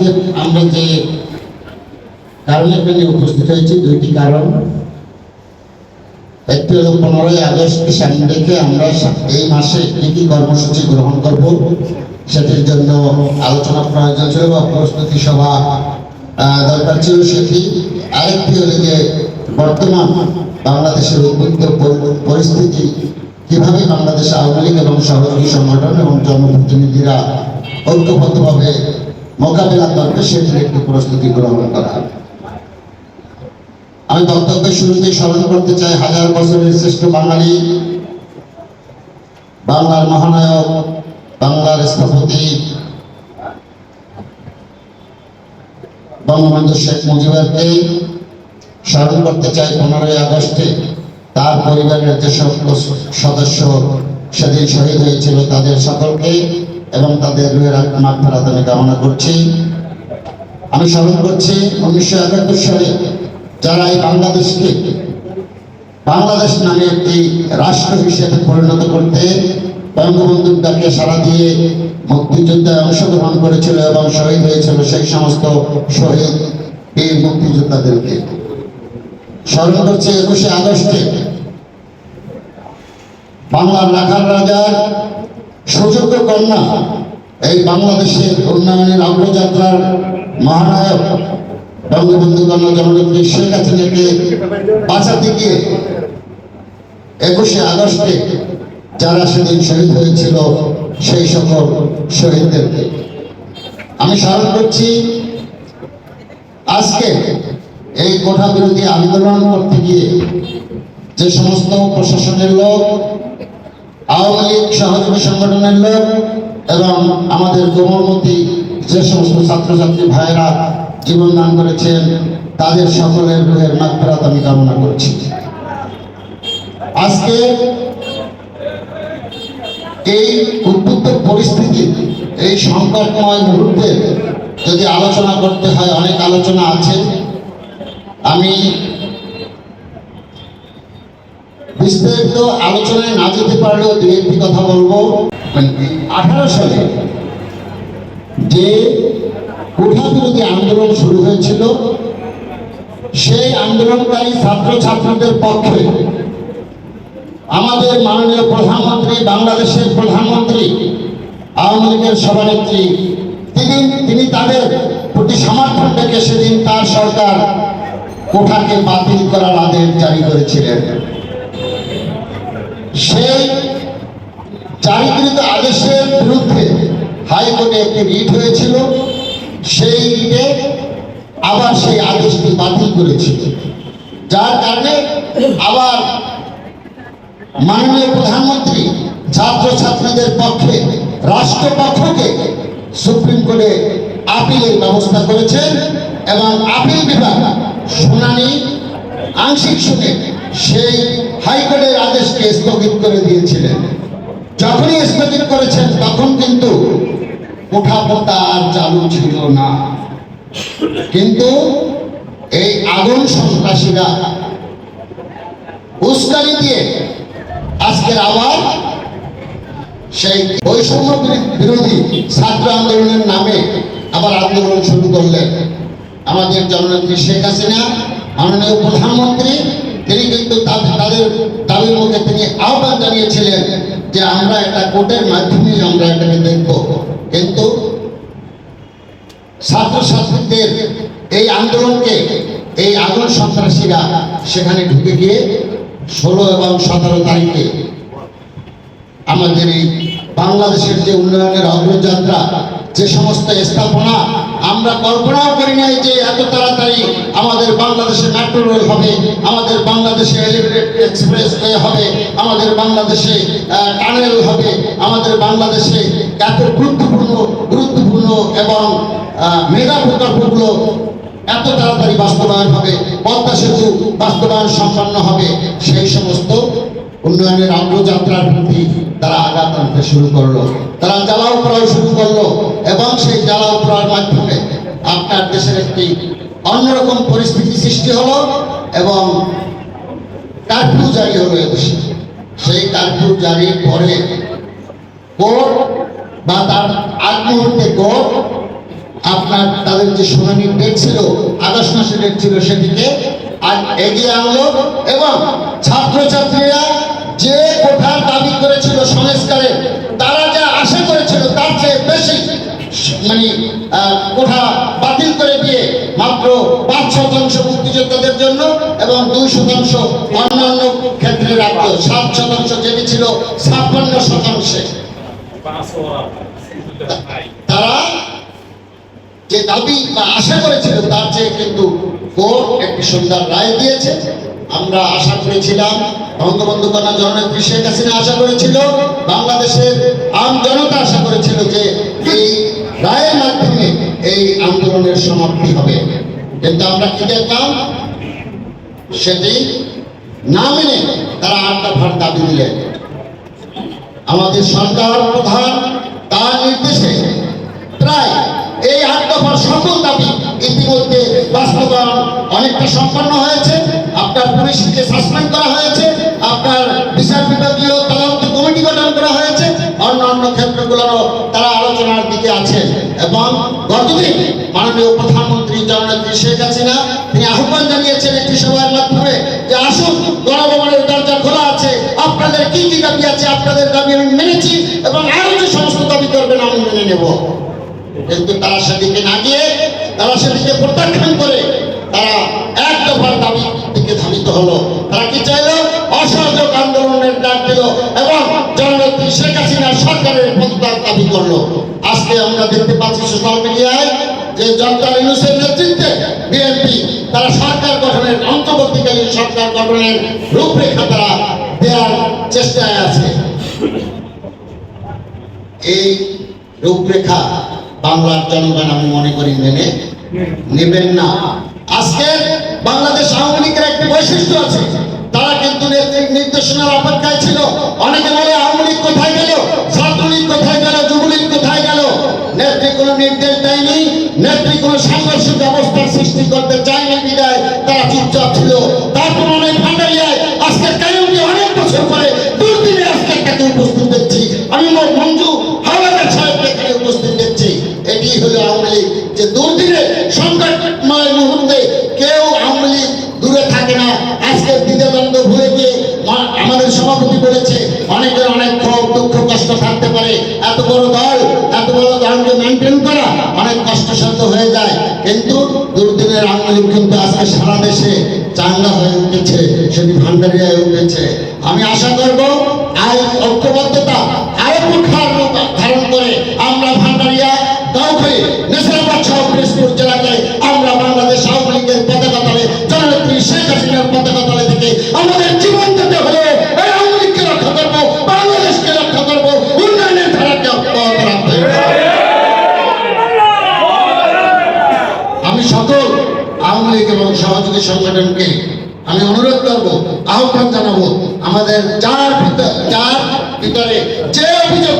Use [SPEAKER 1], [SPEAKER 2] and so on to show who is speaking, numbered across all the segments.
[SPEAKER 1] আজকে আমরা যে কারণে এখানে উপস্থিত হয়েছি, দুইটি কারণ। একটি হলো পনেরোই আগস্টকে সামনে রেখে আমরা এই মাসে কি কি কর্মসূচি গ্রহণ করব, সেটির জন্য আলোচনা প্রয়োজন ছিল বা প্রস্তুতি সভা দরকার ছিল সেটি। আরেকটি হলো যে বর্তমান বাংলাদেশের উদ্বুদ্ধ পরিস্থিতি, কীভাবে বাংলাদেশ আওয়ামী লীগ এবং সহযোগী সংগঠন এবং জনপ্রতিনিধিরা ঐক্যবদ্ধভাবে মোকাবেলা করবে সেটির একটি প্রস্তুতি গ্রহণ করা। আমি বক্তব্যের শুরুতে স্মরণ করতে চাই, হাজার বছরের শ্রেষ্ঠ বাঙালি, বাংলার মহানায়ক, বাংলার স্থপতি, বঙ্গবন্ধু শেখ মুজিবুরকে স্মরণ করতে চাই পনেরোই আগস্টে। তার পরিবারের যে সকল সদস্য সেদিন শহীদ হয়েছিল, তাদের সকলকে এবং তাদের রুহের মাগফিরাত আমি কামনা করছি। আমি স্মরণ করছি উনিশশো একাত্তর সালে যারা এই বাংলাদেশকে বাংলাদেশ নামে একটি রাষ্ট্র হিসেবে পরিণত করতে বঙ্গবন্ধুর ডাকে সাড়া দিয়ে মুক্তিযুদ্ধে অংশগ্রহণ করেছিল এবং শহীদ হয়েছিল সেই সমস্ত শহীদ এই মুক্তিযোদ্ধাদেরকে। স্মরণ করছে একুশে আগস্টে বাংলার রাখাল রাজার সুযোগ্য কন্যা এই বাংলাদেশের উন্নয়নের অগ্রযাত্রার মহানায়ক বঙ্গবন্ধু কন্যা জননেত্রী শেখ হাসিনাকে বাঁচাতে গিয়ে একুশে আগস্টে যারা সেদিন শহীদ হয়েছিল, সেই সকল শহীদদেরকে। আমি স্মরণ করছি, আজকে এই কোঠা বিরোধী আন্দোলন করতে গিয়ে যে সমস্ত প্রশাসনের লোক আওয়ামী লীগ সহযোগী সংগঠনের লোক এবং আমাদের কোমলমতি যে সমস্ত ছাত্রছাত্রী ভাইয়েরা জীবন দান করেছেন, তাদের সকলের রুহের মাত্রাত আমি কামনা করছি। আজকে এই উদ্বুদ্ধ পরিস্থিতি, এই সংকটময় মুহূর্তে যদি আলোচনা করতে হয়, অনেক আলোচনা আছে। আমি বিস্তারিত আলোচনায় না যেতে পারলেও দু একটি কথা বলব। আঠারো সালে যে কোঠা বিরোধী আন্দোলন শুরু হয়েছিল সেই আন্দোলনকারী ছাত্র ছাত্রীদের পক্ষে আমাদের মাননীয় প্রধানমন্ত্রী বাংলাদেশের প্রধানমন্ত্রী আওয়ামী লীগের সভানেত্রী তিনি তিনি তাদের প্রতি সমর্থন রেখে সেদিন তার সরকার কোঠাকে বাতিল করার আদেশ জারি করেছিলেন। সেই জারিকৃত আদেশের বিরুদ্ধে হাইকোর্টে একটি রিট হয়েছিল। সেই রিটে আবার সেই আদেশটি বাতিল করেছিল যার কারণে আবার মাননীয় প্রধানমন্ত্রী ছাত্রছাত্রীদের পক্ষে, রাষ্ট্রপক্ষকে সুপ্রিম কোর্টে আপিলের ব্যবস্থা করেছেন এবং আপিল বিভাগ শুনানি, আংশিক শুনে সেই হাইকোর্টের আদেশকে স্থগিত করে দিয়েছিলেন। যখনই স্থগিত করেছেন, তখন কিন্তু কোঠাপোতা আর চালু ছিল না। কিন্তু এই আগুন সন্ত্রাসীরা উস্কানি দিয়ে আজকের আবার সেই বৈষম্য বিরো- বিরোধী ছাত্র আন্দোলনের নামে আবার আন্দোলন শুরু করলেন। আমাদের জননেত্রী শেখ হাসিনা, মাননীয় প্রধানমন্ত্রী তিনি কিন্তু তাদের দাবির মধ্যে তিনি আহ্বান জানিয়েছিলেন যে আমরা একটা কোর্টের মাধ্যমে আমরা এটাকে দেখব। কিন্তু ছাত্রছাত্রীদের এই আন্দোলনকে, এই আগুন সন্ত্রাসীরা সেখানে ঢুকে গিয়ে ষোলো এবং সতেরো তারিখে আমাদের এই বাংলাদেশের যে উন্নয়নের অগ্রযাত্রা, যে সমস্ত স্থাপনা আমরা কল্পনাও করি নাই যে এত আমাদের বাংলাদেশে মেট্রো রেল হবে, আমাদের বাংলাদেশে এলিভেটেড এক্সপ্রেস হবে, আমাদের বাংলাদেশে টানেল হবে, আমাদের বাংলাদেশে এত গুরুত্বপূর্ণ গুরুত্বপূর্ণ এবং মেগা প্রকল্পগুলো এত তাড়াতাড়ি বাস্তবায়ন হবে, পদ্মা সেতু বাস্তবায়ন সম্পন্ন হবে, সেই সমস্ত উন্নয়নের অগ্রযাত্রার প্রতি তারা আঘাত আনতে শুরু করল। তারা জ্বালাও পোড়াও শুরু করল এবং সেই জ্বালাও পোড়ার মাধ্যমে আপনার দেশের একটি অন্যরকম পরিস্থিতি সৃষ্টি হলো এবং কারফিউ জারি হলো এদেশে। সেই কারফিউ জারির পরে কোর্ট বা তার আগ মুহূর্তে কোর্ট আপনার তাদের যে শুনানি ডেট ছিল, আগস্ট মাসে ডেট ছিল সেটিকে আজ এগিয়ে আনলো এবং ছাত্রছাত্রীরা যে কোঠার দাবি করেছিল সংস্কারের তারা যা আশা করেছিল তার চেয়ে বেশি মানে কোঠা বাতিল করে দিয়ে মাত্র পাঁচ শতাংশ মুক্তিযোদ্ধাদের জন্য এবং দুই শতাংশ অন্যান্য ক্ষেত্রে রাখল সাত শতাংশ যেটি ছিল, ছাপ্পান্ন শতাংশে। তারা যে দাবি বা আশা করেছিল, তার চেয়ে কিন্তু কোর্ট একটি সুন্দর রায় দিয়েছে। আমরা আশা করেছিলাম বঙ্গবন্ধু কন্যা জননেত্রী শেখ হাসিনা আশা করেছিল, বাংলাদেশের আম জনতা আশা করেছিল যে এই রায়ের মাধ্যমে এই আন্দোলনের সমাপ্তি হবে। কিন্তু আমরা কি দেখলাম? সেটি না মেনে তারা আট দফার দাবি দিলেন আমাদের সরকার প্রধান তার নির্দেশে প্রায় এই আট সকল দাবি ইতিমধ্যে বাস্তবায়ন অনেকটা সম্পন্ন হয়েছে। আপনার পুলিশকে সাসপেন্ড করা হয়েছে। আপনার বিচার বিভাগীয় এবং গতদিন মাননীয় প্রধানমন্ত্রী জননেত্রী শেখ হাসিনা, তিনি আহ্বান জানিয়েছেন একটি সভার মাধ্যমে যে আসুন, গণভবনের দরজা খোলা আছে, আপনাদের কি কি দাবি আছে আপনাদের দাবি আমি মেনেছি এবং আরও যে সমস্ত দাবি করবেন আমি মেনে নেব। কিন্তু তারা সেদিকে না গিয়ে, তারা সেদিকে প্রত্যাখ্যান করে, তারা এক দফার দাবি দিকে ধাবিত হলো। তারা কি চাইলো? অসহযোগ আন্দোলনের ডাক দিল এবং জননেত্রী শেখ হাসিনার সরকারের পদত্যাগ দাবি করল। আজকে আমরা দেখতে পাচ্ছি সোশ্যাল মিডিয়ায় যে জনতা ইউনুসের নেতৃত্বে বিএনপি, তারা সরকার গঠনের, অন্তর্বর্তীকালীন সরকার গঠনের রূপরেখা তারা দেওয়ার চেষ্টায় আছে। এই রূপরেখা বাংলার জনগণ আমি মনে করি মেনে নেবেন না। আজকে বাংলাদেশ আওয়ামী লীগের একটি বৈশিষ্ট্য আছে, তারা কিন্তু নির্দেশনার অপেক্ষায় ছিল। অনেকে বলে আওয়ামী লীগ কোথায় গেল? ছাত্রলীগ কোথায় গেল যুবলীগ কোথায় গেল নেত্রী নির্দেশ দেয়নি। নেত্রী কোনো সাংঘর্ষিক অবস্থার সৃষ্টি করতে চায়নি কষ্টসাধ্য হয়ে যায়। কিন্তু দুর্দিনের আওয়ামী কিন্তু আজকে সারা দেশে চাঙ্গা হয়ে উঠেছে সেটি হয়ে উঠেছে। আমি আশা করব সংগঠনকে আমি অনুরোধ করব আহ্বান জানাব আমাদের যার ভিতর যার ভিতরে যে অভিযোগ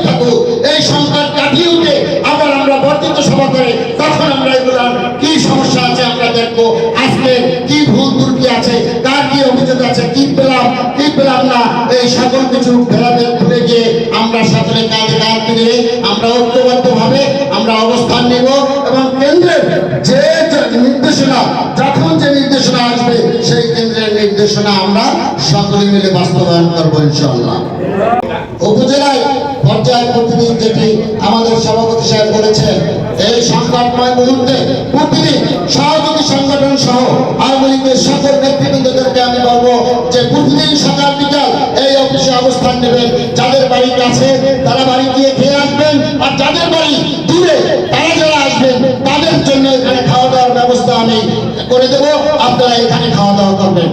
[SPEAKER 1] নির্দেশনা আমরা সকলে মিলে বাস্তবায়ন করব ইনশাল্লাহ উপজেলায় পর্যায় প্রতিদিন যেটি আমাদের সভাপতি সাহেব বলেছেন, এই সংকটময় মুহূর্তে প্রতিদিন সহযোগী সংগঠন সহ আওয়ামী লীগের সকল নেতৃবৃন্দদেরকে আমি বলব যে প্রতিদিন সকাল বিকাল এই অফিসে অবস্থান নেবেন। যাদের বাড়ি কাছে, তারা বাড়ি গিয়ে খেয়ে আসবেন। আর যাদের বাড়ি দূরে, তারা যারা আসবেন, তাদের জন্য এখানে খাওয়া দাওয়ার ব্যবস্থা আমি করে দেবো। আপনারা এখানে খাওয়া দাওয়া করবেন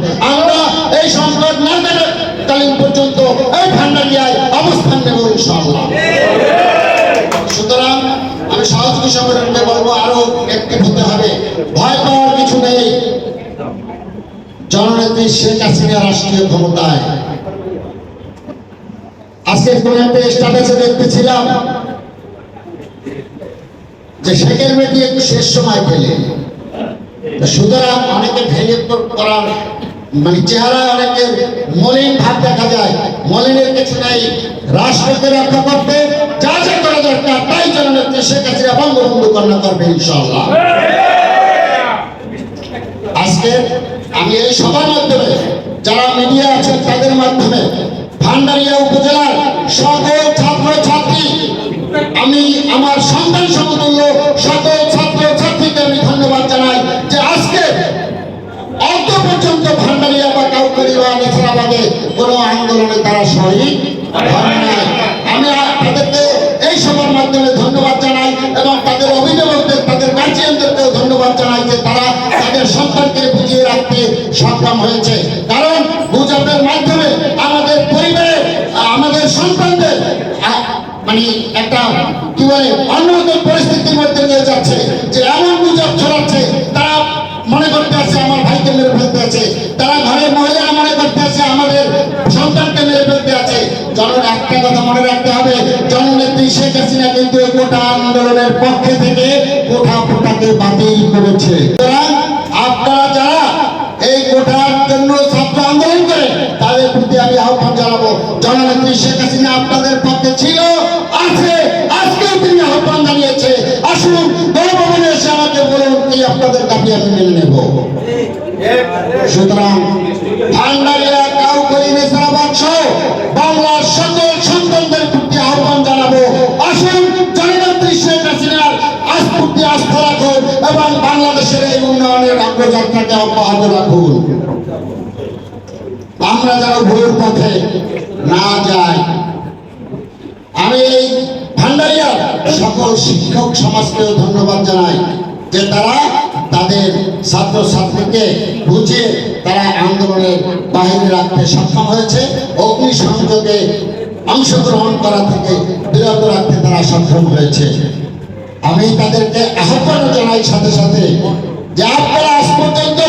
[SPEAKER 1] ইনশাআল্লাহ। সুতরাং আমি সহযোগী সংগঠনকে বলব, আরও একটি হতে হবে। ভয় পাওয়ার কিছু নেই। জননেত্রী শেখ হাসিনা রাষ্ট্রীয় ক্ষমতায়। আজকে কোন একটা স্ট্যাটাসে দেখতেছিলাম যে শেখের মেয়েটি একটু শেষ সময় পেলে সুতরাং অনেকে ভেঙে পড়ার মানে চেহারা অনেকের মলিন ভাব দেখা যায়, মলিনের কিছু নাই। রাষ্ট্রকে রক্ষা করতে যা যা করা দরকার, তাই জননেত্রী শেখ হাসিনা বঙ্গবন্ধু কন্যা করবে ইনশাআল্লাহ। আজকে আমি এই সবার মাধ্যমে যারা মিডিয়া আছেন, তাদের মাধ্যমে ভান্ডারিয়া উপজেলার সকল ছাত্র ছাত্রী আমি আমার সন্তান সমতুল্য সকল বা নেছারাবাদে কোনো আন্দোলনে তারা শহীদ হন নাই। আমি মেনে নেব। সুতরাং ভান্ডারিয়া কাউকরি নেশাবাদ সহ বাংলার সকল সন্তানদের প্রতি আহ্বান জানাব। আসুন, জননেত্রী শেখ হাসিনার আজ প্রতি আস্থা রাখুন এবং বাংলাদেশের এই উন্নয়নের অগ্রযাত্রাকে অব্যাহত রাখুন। আমরা যেন ভুল পথে না যাই। আমি এই ভান্ডারিয়ার সকল শিক্ষক, সমাজকেও ধন্যবাদ জানাই যে তারা তাদের ছাত্রছাত্রীকে বুঝিয়ে তারা আন্দোলনের বাহিরে রাখতে সক্ষম হয়েছে। অগ্নি সংযোগে অংশগ্রহণ করা থেকে বিরত রাখতে তারা সক্ষম হয়েছে। আমি তাদেরকে আহ্বান জানাই সাথে সাথে যে আপনারা আজ পর্যন্ত